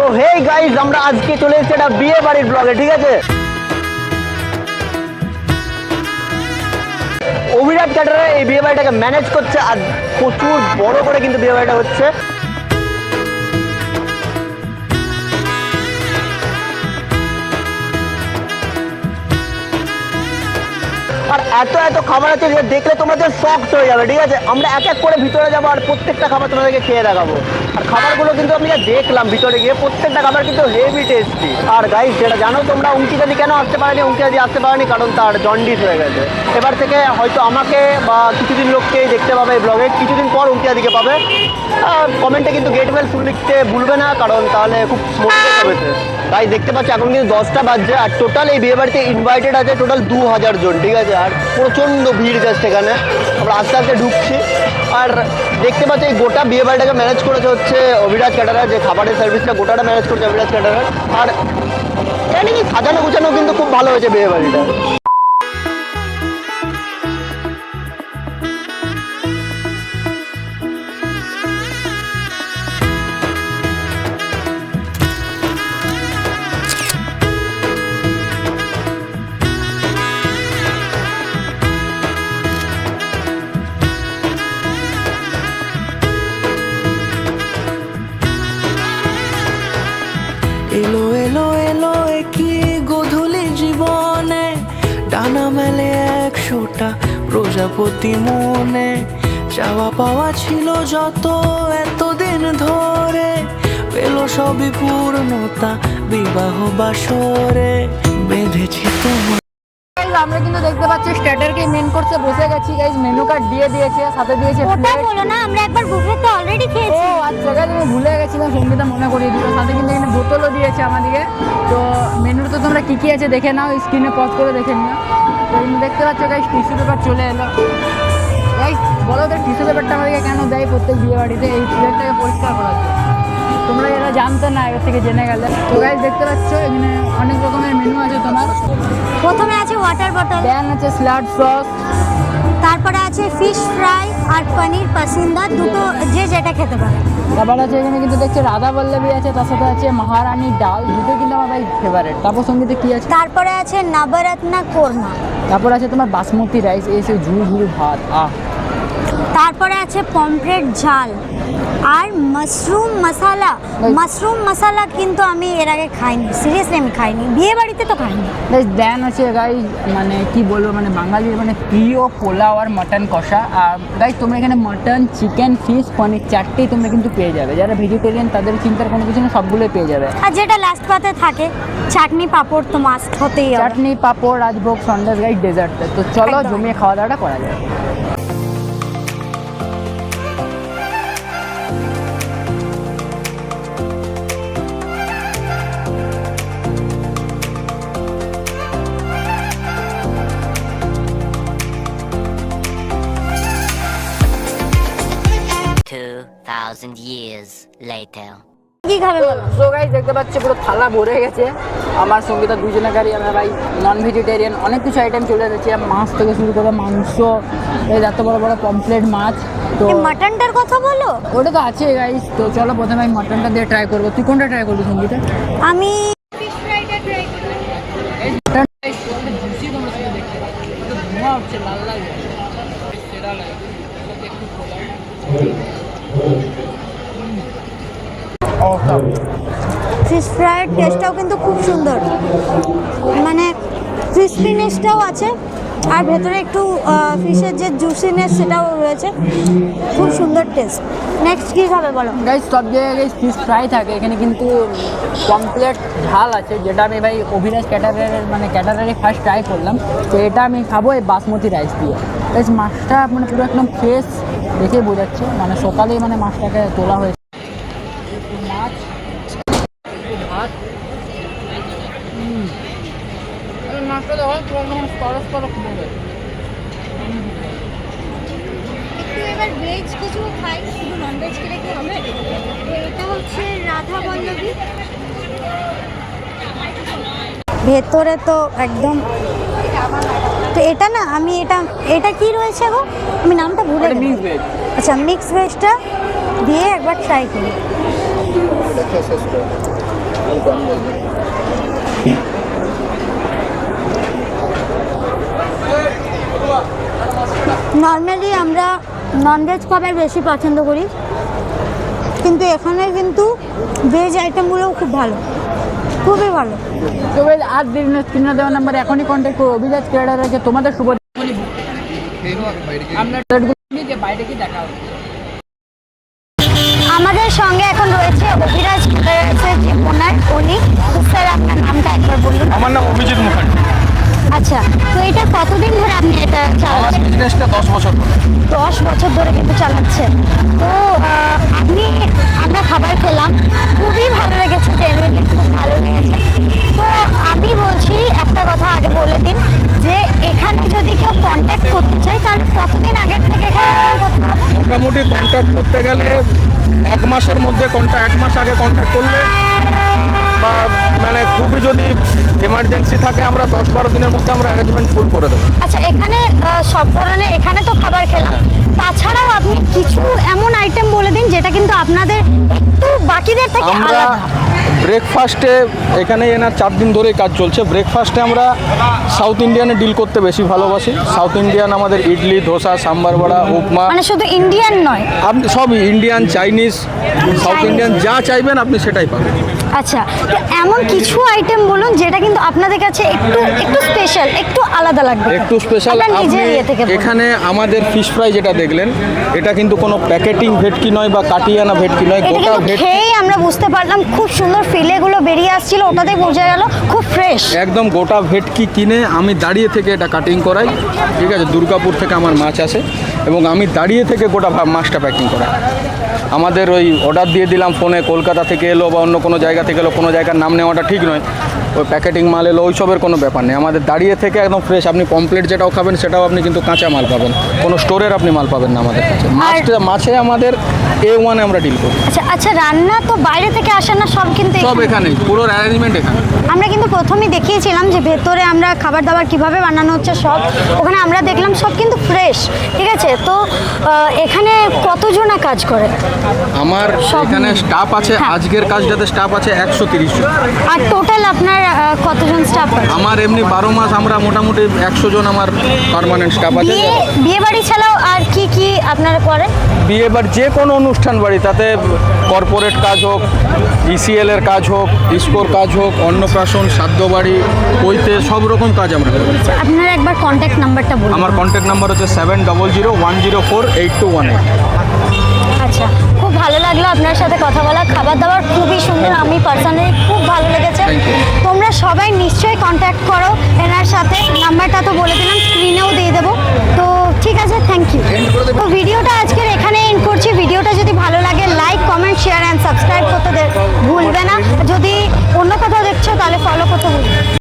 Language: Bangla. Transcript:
তো হেই গাইজ আমরা আজকে চলে এসেছি একটা বিয়ে বাড়ির ব্লগে ঠিক আছে? অভিরাট ক্যাটারা এই বিয়ে বাড়িটাকে ম্যানেজ করছে আর প্রচুর বড় করে কিন্তু বিয়ে বাড়িটা হচ্ছে। আর এত এত খাবার আছে দেখলে তোমাদের শখ হয়ে যাবে, ঠিক আছে? আমরা এক এক করে ভিতরে যাব আর প্রত্যেকটা খাবার তোমাদেরকে খেয়ে দেখাবো। আর খাবারগুলো কিন্তু আমি দেখলাম ভিতরে গিয়ে, প্রত্যেকটা খাবার কিন্তু হেভি টেস্টি আর গাইস যেটা জানো তোমরা, অঙ্কিতাদি কেন আসতে পারেনি? অঙ্কিতাদি আসতে পারেনি কারণ তার জন্ডিস হয়ে গেছে। এবার থেকে হয়তো আমাকে বা কিছুদিন লোককেই দেখতে পাবে এই ব্লগে কিছুদিন পর অঙ্কিতাদিকে পাবে। কমেন্টে কিন্তু গেট ওয়েল লিখতে ভুলবে না, কারণ তাহলে খুব মোটিভেট হবে তাই দেখতে পাচ্ছি এখন কিন্তু দশটা বাজছে আর টোটাল এই বিয়ে বাড়িতে ইনভাইটেড আছে টোটাল দু হাজার জন ঠিক আছে? আর প্রচণ্ড ভিড় যাচ্ছে এখানে আমরা আস্তে আস্তে ঢুকছি। আর দেখতে পাচ্ছি এই গোটা বিয়ে বাড়িটাকে ম্যানেজ করেছে হচ্ছে অভিরাজ ক্যাটারার যে খাবারের সার্ভিসটা গোটাটা ম্যানেজ করছে অভিরাজ ক্যাটারার। আর এখানে কি সাজানো গুছানো কিন্তু খুব ভালো হয়েছে বিয়ে বাড়িটা। ডানা মেলে একশোটা প্রজাপতি মনে চাওয়া পাওয়া ছিল যত এতদিন ধরে। পেল সবই পূর্ণতা, বিবাহ বাসরে বেঁধেছি Guys, আমরা কিন্তু দেখতে পাচ্ছি স্ট্যাটারকে মেন করতে বসে গেছি। গাইজ মেনু কার্ড দিয়ে দিয়েছে সাথে দিয়েছে ওটা বলো না আমরা একবার বুফেতে অলরেডি ও খেয়েছি। আচ্ছা গাইজ আমি ভুলে গেছিলাম সঙ্গীতা মনে করিয়ে দিল। সাথে কিন্তু এখানে বোতলও দিয়েছে আমাদেরকে। তো মেনুতে তোমরা কী কী আছে দেখে নাও স্ক্রিনে পজ করে দেখে নিও। তো দেখতে পাচ্ছ গাইজ টিস্যু পেপার চলে এলো। গাইজ বলো তো টিস্যু পেপারটা আমাদেরকে কেন দেয় প্রত্যেক বিয়ে বাড়িতে এই প্লেটটাকে পরিষ্কার করার জন্য। তোমরা এরা জানতো না এর থেকে জেনে গেলে। তো গাইজ দেখতে পাচ্ছ এখানে অনেক রকমের মেনু আছে তোমার। প্রথমে আছে ওয়াটার বটল দেন আছে স্লাড সস তারপরে আছে ফিশ ফ্রাই আর পনির পাসিন্দা দুটো যে যেটা খেতে পারে। তারপর আছে এখানে কিন্তু দেখছি রাধা বল্লভী আছে তার সাথে আছে মহারানী ডাল দুটো কিন্তু আমার ভাই ফেভারেট তারপর সঙ্গীতে কি আছে? তারপরে আছে নবরত্না কোরমা। তারপর আছে তোমার বাসমতি রাইস এই সেই ঝুড়ি ঝুড়ি ভাত আহ। তারপরে আছে পমফ্রেট ঝাল। আর মাশরুম মশালা মাশরুম মশালা কিন্তু আমি এর আগে খাইনি সিরিয়াসলি আমি খাইনি। বিয়ে বাড়িতে তো খাইনি। দেন আছে গাই মানে কি বলব মানে বাঙালির মানে প্রিয় পোলাও আর মাটন কষা। আর গাই তোমরা এখানে মাটন চিকেন ফিশ পনির চারটেই তোমরা কিন্তু পেয়ে যাবে। যারা ভেজিটেরিয়ান তাদের চিন্তার কোনো কিছু না সবগুলোই পেয়ে যাবে। আর যেটা লাস্ট পাতে থাকে চাটনি পাঁপড় তো মাস্ট হতেই চাটনি পাঁপড় রাজভোগ সন্দেশ গাই ডেজার্ট তো। চলো জমিয়ে খাওয়া দাওয়াটা করা যায় thousand years later. কি খাবে বলো? সো গাইস দেখতে পাচ্ছি পুরো থালা ভরে গেছে। আমার সঙ্গীতা দুজনেকারই আমরা ভাই নন ভেজিটেরিয়ান অনেক কিছু আইটেম চলে এসেছে। মাছ থেকে শুরু করে মাংস এই এত বড় বড় পমপ্লেট মাছ তো মাটনটার কথা বলো? ওটা তো আছে গাইস তো চলো প্রথমে আমি মটনটা দিয়ে ট্রাই করব। তুই কোনটা ট্রাই করবি সঙ্গীতা? আমি ফিশ ফ্রাইয়ের টেস্টটাও কিন্তু খুব সুন্দর। মানে ক্রিসপিনেসটাও আছে। আর ভেতরে একটু ফিশের যে জুসিনেস সেটাও রয়েছে। খুব সুন্দর টেস্ট নেক্সট কী খাবে বলো? গাইস সব জায়গায় ফিশ ফ্রাই থাকে। এখানে কিন্তু কমপ্লেট ঝাল আছে, যেটা আমি ভাই অভিনাশ ক্যাটারের মানে ক্যাটারারে ফার্স্ট ট্রাই করলাম। তো এটা আমি খাব এই বাসমতি রাইস দিয়ে। গাইস মাছটা মানে পুরো একদম ফ্রেশ দেখে বোঝাচ্ছে। মানে সকালেই মানে মাছটাকে তোলা হয়েছে। মাছ মাছটা দেখো, পুরো হবে একটু এবার ভেজ কিছু খাই শুধু নন ভেজ খেলে কি হবে? এটা হচ্ছে রাধা বল্লভী ভেতরে তো একদম তো এটা না আমি এটা এটা কি রয়েছে গো? আমি নামটা ভুলে আচ্ছা মিক্স ভেজটা দিয়ে একবার ট্রাই করি। নর্মালি আমরা ননভেজ খাবার বেশি পছন্দ করি। কিন্তু এখানে কিন্তু ভেজ আইটেমগুলোও খুব ভালো। খুবই ভালো। আর দেরি না স্ক্রিনে দেওয়া নাম্বার এখনই কন্ট্যাক্ট করো। অভিজাত ক্রিয়েটার আছে তোমাদের শুভ বাইরে কি দেখা আমাদের সঙ্গে এখন রয়েছে অভিরাজ রয়েছে যে ওনার উনি। স্যার আপনার নামটা একবার বলুন। আমার নাম অভিজিৎ মুখার্জি। আচ্ছা তো এটা কতদিন ধরে আপনি এটা চালাচ্ছেন? বিজনেসটা দশ বছর ধরে। দশ বছর ধরে কিন্তু চালাচ্ছেন। তো আপনি আমরা খাবার খেলাম। খুবই ভালো লেগেছে জেনুইনলি খুব ভালো লেগেছে। তো আমি বলছি একটা কথা আগে বলে দিন যে এখানে যদি কেউ কন্ট্যাক্ট করতে চায় তাহলে কতদিন আগের থেকে এখানে মোটামুটি কন্ট্যাক্ট করতে গেলে এক মাসের মধ্যে কন্ট্যাক্ট এক মাস আগে কন্ট্যাক্ট করলে বা মানে খুবই যদি এমার্জেন্সি থাকে আমরা দশ বারো দিনের মধ্যে আমরা অ্যারেঞ্জমেন্ট ফুল করে দেবো। আচ্ছা এখানে সব ধরনের এখানে তো খাবার খেলাম। তাছাড়াও আপনি কিছু এমন আইটেম বলে দিন যেটা কিন্তু আপনাদের একটু বাকিদের থেকে আলাদা। ব্রেকফাস্টে এখানে এনার চার দিন ধরেই কাজ চলছে। ব্রেকফাস্টে আমরা সাউথ ইন্ডিয়ানে ডিল করতে বেশি ভালোবাসি। সাউথ ইন্ডিয়ান আমাদের ইডলি ধোসা সাম্বার বড়া উপমা। মানে শুধু ইন্ডিয়ান নয়? আপনি সবই ইন্ডিয়ান চাইনিজ সাউথ ইন্ডিয়ান যা চাইবেন আপনি সেটাই পাবেন। আচ্ছা তো এমন কিছু আইটেম বলুন যেটা কিন্তু আপনাদের কাছে একটু একটু স্পেশাল একটু আলাদা লাগবে। একটু স্পেশাল আপনি ইয়ে। এখানে আমাদের ফিশ ফ্রাই যেটা দেখলেন এটা কিন্তু কোনো প্যাকেটিং ভেটকি নয় বা কাটিয়ানা ভেটকি নয় গোটা ভেটকি আমরা বুঝতে পারলাম খুব সুন্দর ফিলেগুলো বেরিয়ে আসছিল ওটাতে বোঝা গেল খুব ফ্রেশ একদম গোটা ভেটকি কিনে আমি দাঁড়িয়ে থেকে এটা কাটিং করাই ঠিক আছে? দুর্গাপুর থেকে আমার মাছ আসে এবং আমি দাঁড়িয়ে থেকে গোটা মাছটা প্যাকিং করাই। আমাদের ওই অর্ডার দিয়ে দিলাম ফোনে কলকাতা থেকে এলো বা অন্য কোনো জায়গা থেকে এলো কোনো জায়গার নাম নেওয়াটা ঠিক নয়। ওই প্যাকেটিং মাল এলো ওইসবের কোনো ব্যাপার নেই। আমাদের দাঁড়িয়ে থেকে একদম ফ্রেশ আপনি কমপ্লিট যেটাও খাবেন সেটাও আপনি কিন্তু কাঁচা মাল পাবেন। কোনো স্টোরের আপনি মাল পাবেন না আমাদের কাছে। মাছটা মাছে আমাদের এ ওয়ানে আমরা ডিল করি আচ্ছা আচ্ছা রান্না তো বাইরে থেকে আসে না সব কিন্তু সব এখানে। এখানেই পুরো অ্যারেঞ্জমেন্ট এখানে। আমরা কিন্তু প্রথমেই দেখিয়েছিলাম যে ভেতরে আমরা খাবার দাবার কীভাবে বানানো হচ্ছে সব। ওখানে আমরা দেখলাম সব কিন্তু ফ্রেশ ঠিক আছে? তো এখানে কতজনা কাজ করে? আমার এখানে স্টাফ আছে হ্যাঁ। আজকের কাজটাতে স্টাফ আছে একশো তিরিশ জন। আর টোটাল আপনার স্টাফ আমার এমনি বারো মাস আমরা মোটামুটি একশো জন আমার পার্মানেন্ট স্টাফ আছে। বিয়ে বাড়ি ছাড়াও আর কি কি আপনারা করেন? বিয়ে এবার যে কোনো অনুষ্ঠান বাড়ি তাতে কর্পোরেট কাজ হোক ইসিএল এর কাজ হোক ইস্কোর কাজ হোক অন্নপ্রাশন সাধ্য বাড়ি কইতে সব রকম কাজ আমরা করি। আপনারা একবার কন্ট্যাক্ট নাম্বারটা বলুন। আমার কন্ট্যাক্ট নাম্বার হচ্ছে seven double zero one zero four eight two one eight আচ্ছা। খুব ভালো লাগল আপনার সাথে কথা বলা। খাবার দাবার খুবই সুন্দর আমি পার্সোনালি খুব ভালো লেগেছে। তোমরা সবাই নিশ্চয়ই কন্ট্যাক্ট করো এনার সাথে। নাম্বারটা তো বলে দিলাম স্ক্রিনেও দিয়ে দেবো। তো ঠিক আছে থ্যাংক ইউ তো ভিডিওটা আজকের এখানে এন্ড করছি। ভিডিওটা যদি ভালো লাগে like comment share and subscribe করতে ভুলবে না। যদি অন্য কোথাও দেখছ তাহলে ফলো করতে ভুলবে।